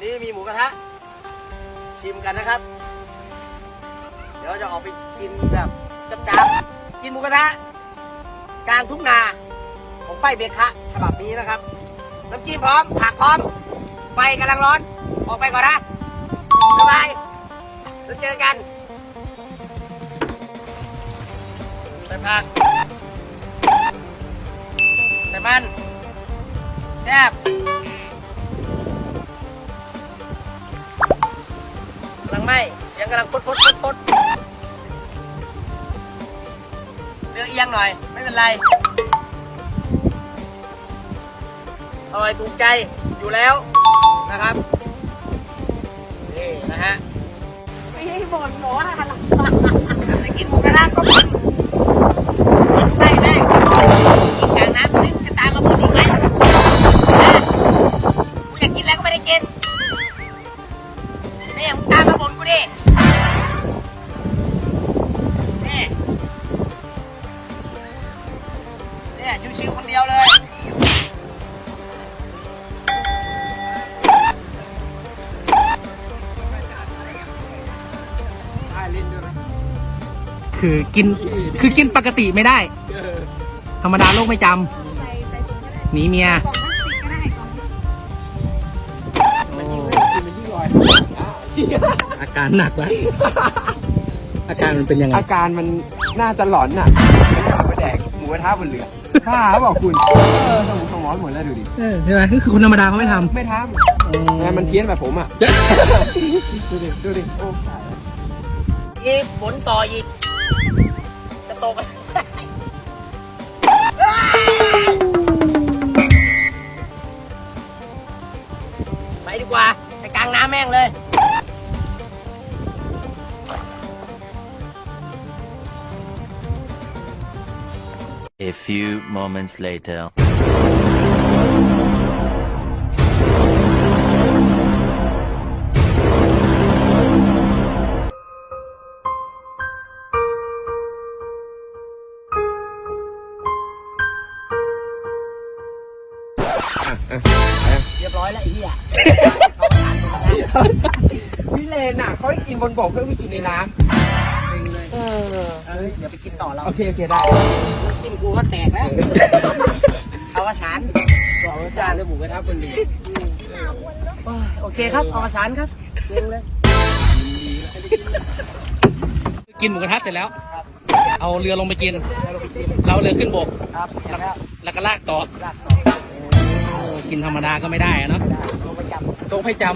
วันนี้มีหมูกระทะ ชิมกันนะครับ เดี๋ยวจะออกไปกินแบบจับๆกินหมูกระทะกลางทุ่งนาของไฟเบคะฉบับนี้นะครับน้ำจิ้มพร้อมผักพร้อม ไฟกำลังร้อน ออกไปก่อนนะบ๊ายบายแล้วเจอกันใส่ผักใส่มันแซ่บ กำลังพดพดพดพดเรือเอียงหน่อย ไม่เป็นไรอร่อยถูกใจอยู่แล้วนะครับ นี่นะฮะ ไม่ให้บ่นหมอหันหลังไปกินหมูกระทะก็กินกิน ชิวๆคนเดียวเลย คือกินคือกินปกติไม่ได้ ธรรมดาโลกไม่จำใส่ใส่ถุงก็ได้หนีเมียกล่องพลาสติกก็ได้กล่องอาการหนักแล้วอาการมันเป็นยังไง อาการมันน่าจะหลอนน่ะไม่อยากไปแดกหมูกระทะบนเรือบ้าเขาบอกคุณเออสมองสมองหมดแล้วดูดิเออใช่ไหมคือคนธรรมดาเขาไม่ทำไม่ทำแต่มันเพี้ยนแบบผมอะ ดูดิ ดูดิ โอ้ตายแล้วอีกฝนต่ออีก จะตกไปดีกว่า ไปกลางน้ำแม่งเลย A few moments later. เรียบร้อยแล้วไอ้เหี้ยพี่เลนน่ะเขาให้กินบนบกเพื่อไม่กินในน้ เออเอ้ยเดี๋ยวไปกินต่อเราำโอเคโอเคได้น้ำจิ้มกูก็แตกแล้ว เอากระสานบอกอาจารย์เลยหมูกระทะคนดีโอเคครับเอากระสานครับเชิญเลยกินหมูกระทะเสร็จแล้ว เอาเรือลงไปกิน เราเอาเรือขึ้นบกครับเสร็จแล้วแล้วก็ลากต่อลากต่อกินธรรมดาก็ไม่ได้อะเนาะลงไปจับต้องให้จำ